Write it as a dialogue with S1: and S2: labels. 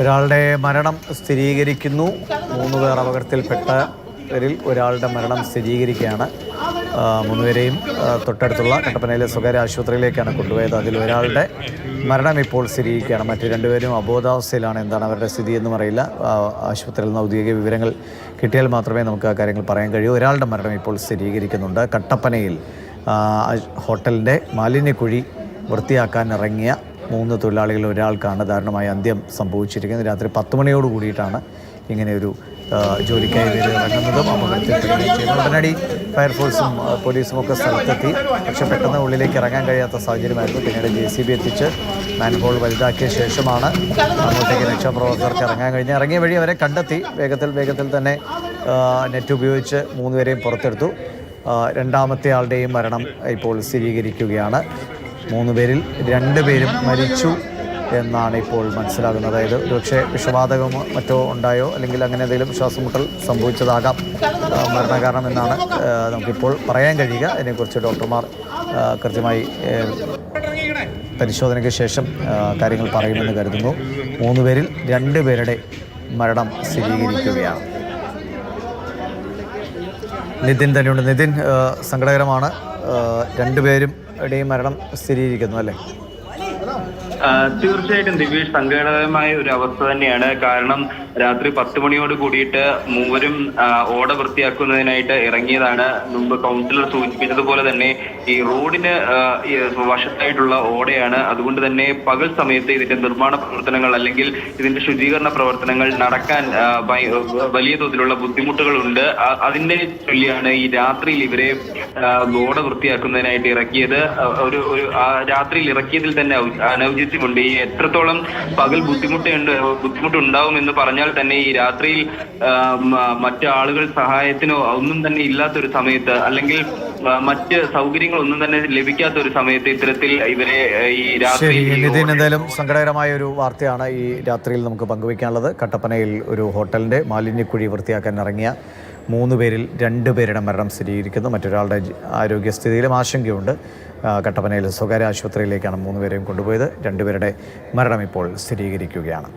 S1: ഒരാളുടെ മരണം സ്ഥിരീകരിക്കുന്നു. മൂന്ന് പേർ അപകടത്തിൽപ്പെട്ടവരിൽ ഒരാളുടെ മരണം സ്ഥിരീകരിക്കുകയാണ്. മൂന്നുപേരെയും തൊട്ടടുത്തുള്ള കട്ടപ്പനയിലെ സ്വകാര്യ ആശുപത്രിയിലേക്കാണ് കൊണ്ടുപോയത്. അതിൽ ഒരാളുടെ മരണം ഇപ്പോൾ സ്ഥിരീകരിക്കുകയാണ്. മറ്റു രണ്ടുപേരും അബോധാവസ്ഥയിലാണ്. എന്താണ് അവരുടെ സ്ഥിതി എന്നും അറിയില്ല. ആശുപത്രിയിൽ നിന്ന് ഔദ്യോഗിക വിവരങ്ങൾ കിട്ടിയാൽ മാത്രമേ നമുക്ക് ആ കാര്യങ്ങൾ പറയാൻ കഴിയൂ. ഒരാളുടെ മരണം ഇപ്പോൾ സ്ഥിരീകരിക്കുന്നുണ്ട്. കട്ടപ്പനയിൽ ഹോട്ടലിന്റെ മാലിന്യക്കുഴി വൃത്തിയാക്കാൻ ഇറങ്ങിയ മൂന്ന് തൊഴിലാളികളിൽ ഒരാൾക്കാണ് ദാരുണമായ അന്ത്യം സംഭവിച്ചിരിക്കുന്നത്. രാത്രി പത്ത് മണിയോട് കൂടിയിട്ടാണ് ഇങ്ങനെയൊരു ജോലിക്കായി ഇറങ്ങുന്നതും അപകടത്തിൽ ഉടനടി ഫയർഫോഴ്സും പോലീസും ഒക്കെ സ്ഥലത്തെത്തി. പക്ഷെ പെട്ടെന്ന് ഉള്ളിലേക്ക് ഇറങ്ങാൻ കഴിയാത്ത സാഹചര്യമായിരുന്നു. പിന്നീട് ജെ സി ബി എത്തിച്ച് മാൻഹോൾ വലുതാക്കിയ ശേഷമാണ് അങ്ങോട്ടേക്ക് രക്ഷാപ്രവർത്തകർക്ക് ഇറങ്ങാൻ കഴിഞ്ഞ് ഇറങ്ങിയ വഴി അവരെ കണ്ടെത്തി. വേഗത്തിൽ വേഗത്തിൽ തന്നെ നെറ്റ് ഉപയോഗിച്ച് മൂന്നുപേരെയും പുറത്തെടുത്തു. രണ്ടാമത്തെ ആളുടെയും മരണം ഇപ്പോൾ സ്ഥിരീകരിക്കുകയാണ്. മൂന്ന് പേരിൽ രണ്ട് പേരും മരിച്ചു എന്നാണ് ഇപ്പോൾ മനസ്സിലാകുന്നത്. അതായത് ഒരുപക്ഷെ വിഷവാതകമോ മറ്റോ ഉണ്ടായോ അല്ലെങ്കിൽ അങ്ങനെ എന്തെങ്കിലും ശ്വാസമുട്ടൽ സംഭവിച്ചതാകാം. മരണകാരണം എന്നാണ് നമുക്കിപ്പോൾ പറയാൻ കഴിയുക. അതിനെക്കുറിച്ച് ഡോക്ടർമാർ കൃത്യമായി പരിശോധനയ്ക്ക് ശേഷം കാര്യങ്ങൾ പറയുമെന്ന് കരുതുന്നു. മൂന്ന് പേരിൽ രണ്ട് പേരുടെ മരണം സ്ഥിരീകരിക്കുകയാണ്. നിതിൻ തന്നെയുണ്ട്. നിതിൻ സങ്കടകരമാണ്. രണ്ടുപേരും ഇടയും മരണം സ്ഥിരീകരിക്കുന്നു അല്ലേ?
S2: തീർച്ചയായിട്ടും ദിവ്യേഷ് സങ്കടകരമായ ഒരു അവസ്ഥ തന്നെയാണ്. കാരണം രാത്രി പത്ത് മണിയോട് കൂടിയിട്ട് മൂവരും ഓട വൃത്തിയാക്കുന്നതിനായിട്ട് ഇറങ്ങിയതാണ്. മുമ്പ് കൗൺസിലർ സൂചിപ്പിച്ചതുപോലെ തന്നെ ഈ റോഡിന് വശത്തായിട്ടുള്ള ഓടയാണ്. അതുകൊണ്ട് തന്നെ പകൽ സമയത്ത് ഇതിന്റെ നിർമ്മാണ പ്രവർത്തനങ്ങൾ അല്ലെങ്കിൽ ഇതിന്റെ ശുചീകരണ പ്രവർത്തനങ്ങൾ നടക്കാൻ വലിയ തോതിലുള്ള ബുദ്ധിമുട്ടുകളുണ്ട്. അതിന്റെ ചൊല്ലിയാണ് ഈ രാത്രിയിൽ ഇവരെ ഓട വൃത്തിയാക്കുന്നതിനായിട്ട് ഇറക്കിയത്. ഒരു ഒരു രാത്രിയിൽ ഇറക്കിയതിൽ തന്നെ ഔ- അനൗചിത്യമുണ്ട് ഈ എത്രത്തോളം പകൽ ബുദ്ധിമുട്ടുണ്ട് ബുദ്ധിമുട്ടുണ്ടാവും എന്ന് പറഞ്ഞാൽ തന്നെ ഈ രാത്രിയിൽ മറ്റു ആളുകൾ സഹായത്തിനോ ഒന്നും തന്നെ ഇല്ലാത്തൊരു സമയത്ത് അല്ലെങ്കിൽ മറ്റ് സൗകര്യങ്ങളൊന്നും തന്നെ ലഭിക്കാത്ത ഒരു സമയത്ത് ഇത്തരത്തിൽ ഇവരെ ഈ രാത്രി
S1: നിതിൻ എന്തായാലും സങ്കടകരമായ ഒരു വാർത്തയാണ് ഈ രാത്രിയിൽ നമുക്ക് പങ്കുവയ്ക്കാനുള്ളത്. കട്ടപ്പനയിൽ ഒരു ഹോട്ടലിന്റെ മാലിന്യക്കുഴി വൃത്തിയാക്കാൻ ഇറങ്ങിയ മൂന്ന് പേരിൽ രണ്ട് പേരുടെ മരണം സ്ഥിരീകരിക്കുന്നു. മറ്റൊരാളുടെ ആരോഗ്യസ്ഥിതിയിലും ആശങ്കയുണ്ട്. കട്ടപ്പനയിൽ സ്വകാര്യ ആശുപത്രിയിലേക്കാണ് മൂന്ന് പേരെയും കൊണ്ടുപോയത്. രണ്ടുപേരുടെ മരണം ഇപ്പോൾ സ്ഥിരീകരിക്കുകയാണ്.